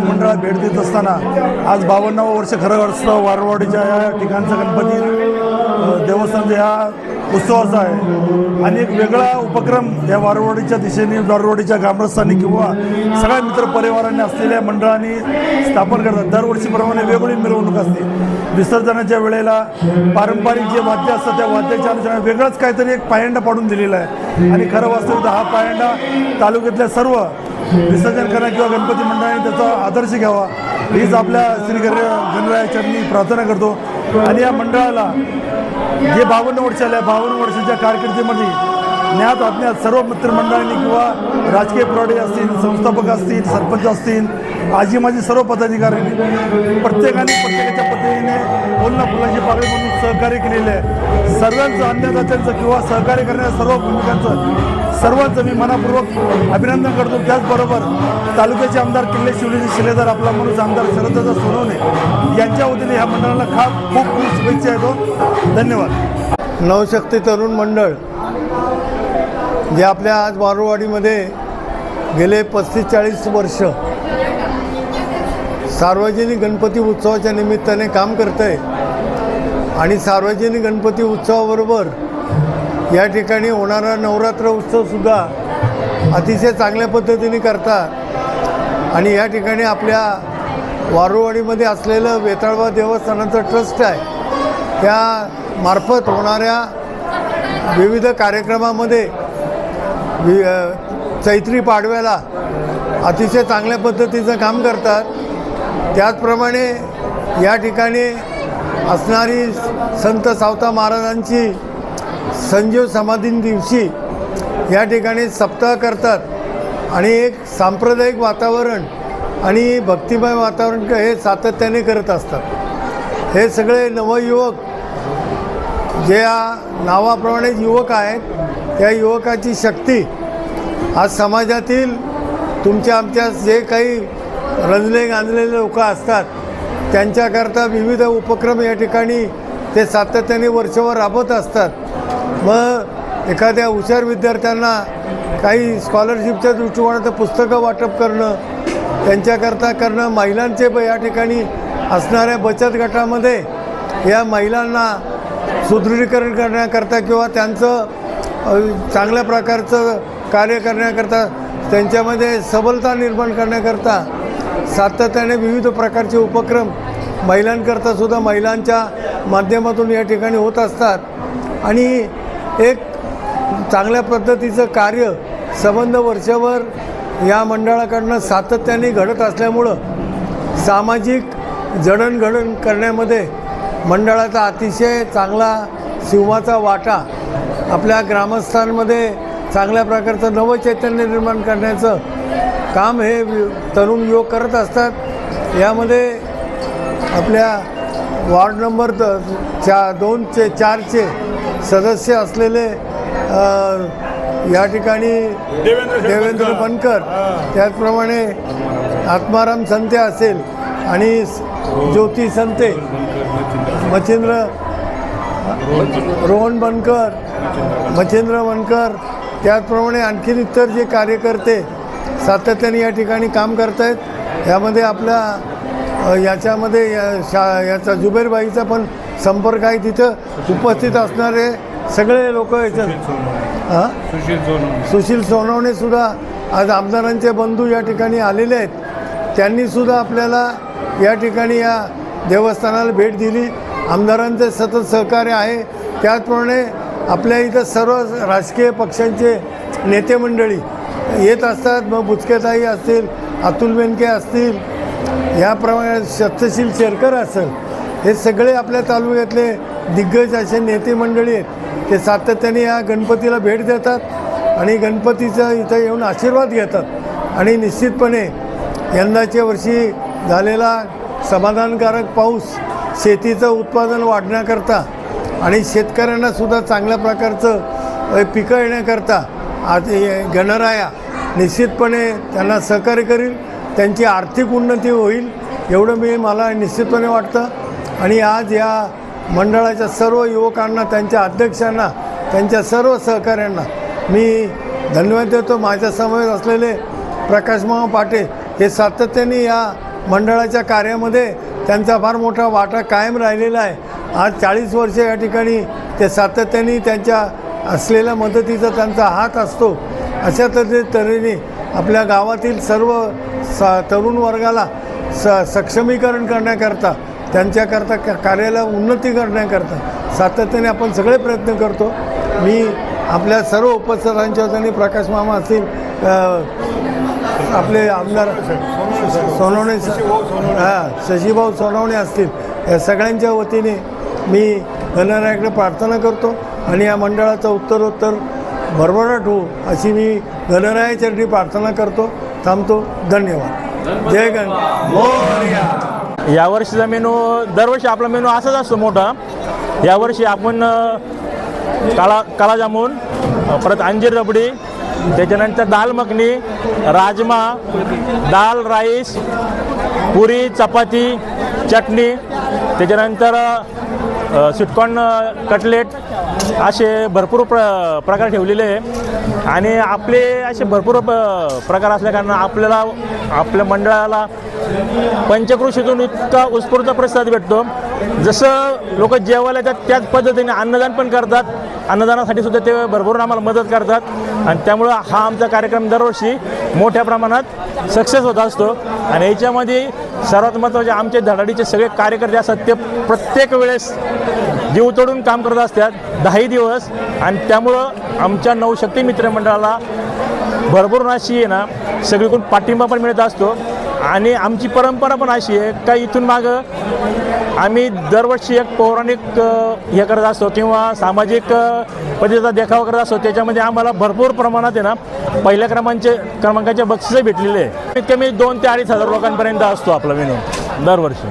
मंडळात भेट देत असताना आज बावन्नावं वर्ष खरं असतं वारवाडीच्या या ठिकाणचं गणपती देवस्थान ह्या या उत्सवाचा आहे आणि एक वेगळा उपक्रम या वारवाडीच्या दिशेने वारवाडीच्या ग्रामस्थांनी किंवा सगळ्या मित्र परिवारांनी असलेल्या मंडळांनी स्थापन करतात. दरवर्षीप्रमाणे वेगवेगळी मिरवणूक असते. विसर्जनाच्या वेळेला पारंपरिक जे वाद्य असतात त्या वाद्याच्या अनुषंगाने वेगळंच काहीतरी एक पायंडा पाडून दिलेला आहे. आणि खरं वास्तविकता हा पायंडा तालुक्यातल्या सर्व विसर्जन करा किंवा गणपती मंडळाने त्याचा आदर्श घ्यावा. हीच आपल्या श्री गर प्रार्थना करतो. आणि या मंडळाला जे बावन्न वर्ष आल्या बावन्न वर्षाच्या कारकिर्दीमध्ये ज्ञात अज्ञात सर्व मित्रमंडळांनी किंवा राजकीय पुराडे असतील संस्थापक असतील सरपंच असतील आजी माझी सर्व पदाधिकाऱ्यांनी प्रत्येकाने प्रत्येकाच्या पद्धतीने बोलणं फुलाची पाकळी म्हणून सहकार्य केलेलं आहे. सर्वांचं अन्नदात्यांचं किंवा सहकार्य करणाऱ्या सर्व भूमिकांचं सर्वांचं मी मनापूर्वक अभिनंदन करतो. त्याचबरोबर तालुक्याचे आमदार किल्ले शिवलेचे शिलेदार आपला माणूस आमदार शरददादा सोनवणे यांच्या वतीने ह्या मंडळाला खा खूप खूप शुभेच्छा येतो. धन्यवाद. नवशक्ती तरुण मंडळ जे आपल्या आज बारूवाडीमध्ये गेले पस्तीस चाळीस वर्ष सार्वजनिक गणपती उत्सवाच्या निमित्ताने काम करतं आहे आणि सार्वजनिक गणपती उत्सवाबरोबर या ठिकाणी होणारा नवरात्र उत्सवसुद्धा अतिशय चांगल्या पद्धतीने करतात. आणि या ठिकाणी आपल्या वारुवाडीमध्ये असलेलं वेताळबा देवस्थानाचं ट्रस्ट आहे. त्या मार्फत होणाऱ्या विविध कार्यक्रमामध्ये वि चैत्री पाडव्याला अतिशय चांगल्या पद्धतीचं काम करतात. त्याचप्रमाणे या ठिकाणी असणारी संत सावता महाराजांची संजीव समाधीन दिवशी या ठिकाणी सप्ताह करतात. आणि एक सांप्रदायिक वातावरण आणि भक्तिमय वातावरण हे सातत्याने करत असतात. हे सगळे नवयुवक जे या नावाप्रमाणे युवक आहेत त्या युवकाची शक्ती आज समाजातील तुमच्या आमच्या जे काही रंजले गांजलेले लोक असतात त्यांच्याकरता विविध उपक्रम या ठिकाणी ते सातत्याने वर्षभर राबवत असतात. मग एखाद्या हुशार विद्यार्थ्यांना काही स्कॉलरशिपच्या दृष्टिकोनाचं पुस्तकं वाटप करणं त्यांच्याकरता करणं महिलांचे ब- या ठिकाणी असणाऱ्या बचत गटामध्ये या महिलांना सुदृढीकरण करण्याकरता किंवा त्यांचं चांगल्या प्रकारचं कार्य करण्याकरता त्यांच्यामध्ये सबलता निर्माण करण्याकरता सातत्याने विविध प्रकारचे उपक्रम महिलांकरता सुद्धा महिलांच्या माध्यमातून या ठिकाणी होत असतात. आणि एक चांगल्या पद्धतीचं कार्य संबंध वर्षभर या मंडळाकडनं सातत्याने घडत असल्यामुळं सामाजिक जडणघडण करण्यामध्ये मंडळाचा अतिशय चांगला सिंहाचा वाटा आपल्या ग्रामस्थांमध्ये चांगल्या प्रकारचं नवचैतन्य निर्माण करण्याचं काम हे तरुण युवक करत असतात. यामध्ये आपल्या वार्ड नंबर द चा दोनचे चारचे सदस्य असलेले या ठिकाणी देवेंद्र बनकर त्याचप्रमाणे आत्माराम संते असेल आणि ज्योती संते मच्छिंद्र रोहन बनकर मच्छिंद्र बनकर त्याचप्रमाणे आणखीन इतर जे कार्यकर्ते सातत्याने या ठिकाणी काम करत आहेत यामध्ये आपल्या याच्यामध्ये या शा याचा जुबेरबाईचा पण संपर्क आहे तिथं. उपस्थित असणारे सगळे लोक याच्यात. हां? सुशील सोनवणे. सुशील सोनवणे सुद्धा आज आमदारांचे बंधू या ठिकाणी आलेले आहेत. त्यांनीसुद्धा आपल्याला या ठिकाणी या देवस्थानाला भेट दिली. आमदारांचे सतत सहकार्य आहे. त्याचप्रमाणे आपल्या इथं सर्व राजकीय पक्षांचे नेते मंडळी येत असतात. मग बुचकेताई असतील अतुल बेनके असतील याप्रमाणे सत्यशील शेरकर असेल हे सगळे आपल्या तालुक्यातले दिग्गज असे नेते मंडळी आहेत. ते सातत्याने या गणपतीला भेट देतात आणि गणपतीचं इथं येऊन आशीर्वाद घेतात. आणि निश्चितपणे यंदाच्या वर्षी झालेला समाधानकारक पाऊस शेतीचं उत्पादन वाढण्याकरता आणि शेतकऱ्यांना सुद्धा चांगल्या प्रकारचं पिकं येण्याकरता आज गणराया निश्चितपणे त्यांना सहकार्य करील त्यांची आर्थिक उन्नती होईल एवढं मी मला निश्चितपणे वाटतं. आणि आज या मंडळाच्या सर्व युवकांना त्यांच्या अध्यक्षांना त्यांच्या सर्व सहकाऱ्यांना मी धन्यवाद देतो. माझ्यासमोर असलेले प्रकाशमाव पाटे हे सातत्याने या मंडळाच्या कार्यामध्ये त्यांचा फार मोठा वाटा कायम राहिलेला आहे. आज चाळीस वर्ष या ठिकाणी ते सातत्याने त्यांच्या असलेल्या मदतीचा त्यांचा हात असतो. अशा तऱ्हे तऱ्हेने आपल्या गावातील सर्व स तरुण वर्गाला स सक्षमीकरण करण्याकरता त्यांच्याकरता क- कार्याला उन्नती करण्याकरता सातत्याने आपण सगळे प्रयत्न करतो. मी आपल्या सर्व उपस्थितांच्या वतीने प्रकाश मामा असतील आपले आमदार सोनवणे हां शशीभाऊ सोनवणे असतील. या सगळ्यांच्या वतीने मी गणरायाकडे प्रार्थना करतो आणि या मंडळाचं उत्तरोत्तर भरभराट होऊ अशी मी गणरायाचरणी प्रार्थना करतो थांबतो. धन्यवाद. जय गण यावर्षीचा मेनू दरवर्षी आपला मेनू असाच असतो मोठा. यावर्षी आपण काळा काळाजामून परत अंजीर रबडी त्याच्यानंतर दाल मखनी राजमा दाल राईस पुरी चपाती चटणी त्याच्यानंतर अ, स्वीटकॉर्न कटलेट असे भरपूर प्र प्रकार ठेवलेले आहे. आणि आपले असे भरपूर प- प्रकार असल्याकारणानं आपल्याला आपल्या मंडळाला पंचकृषीतून इतका उत्स्फूर्त प्रतिसाद भेटतो. जसं लोक जेवायला येतात त्याच पद्धतीने अन्नदान पण करतात. अन्नदानासाठी सुद्धा ते भरभरून आम्हाला मदत करतात. आणि त्यामुळं हा आमचा कार्यक्रम दरवर्षी मोठ्या प्रमाणात सक्सेस होत असतो. आणि याच्यामध्ये सर्वात महत्त्वाचे आमचे धडाडीचे सगळे कार्यकर्ते असतात ते प्रत्येक वेळेस जीव तोडून काम करत असतात दहाही दिवस. आणि त्यामुळं आमच्या नवशक्ती मित्रमंडळाला भरभरून अशी आहे ना सगळीकडून पाठिंबा पण मिळत असतो. आणि आमची परंपरा पण अशी आहे का इथून मागं आम्ही दरवर्षी एक पौराणिक हे करत असतो किंवा सामाजिक पद्धतीचा म्हणजे देखावा करत असतो त्याच्यामध्ये आम्हाला भरपूर प्रमाणात आहे ना पहिल्या क्रमांचे क्रमांकाचे बक्षिसं भेटलेले आहे. कमीत कमी दोन ते अडीच हजार लोकांपर्यंत असतो आपला मेनू दरवर्षी.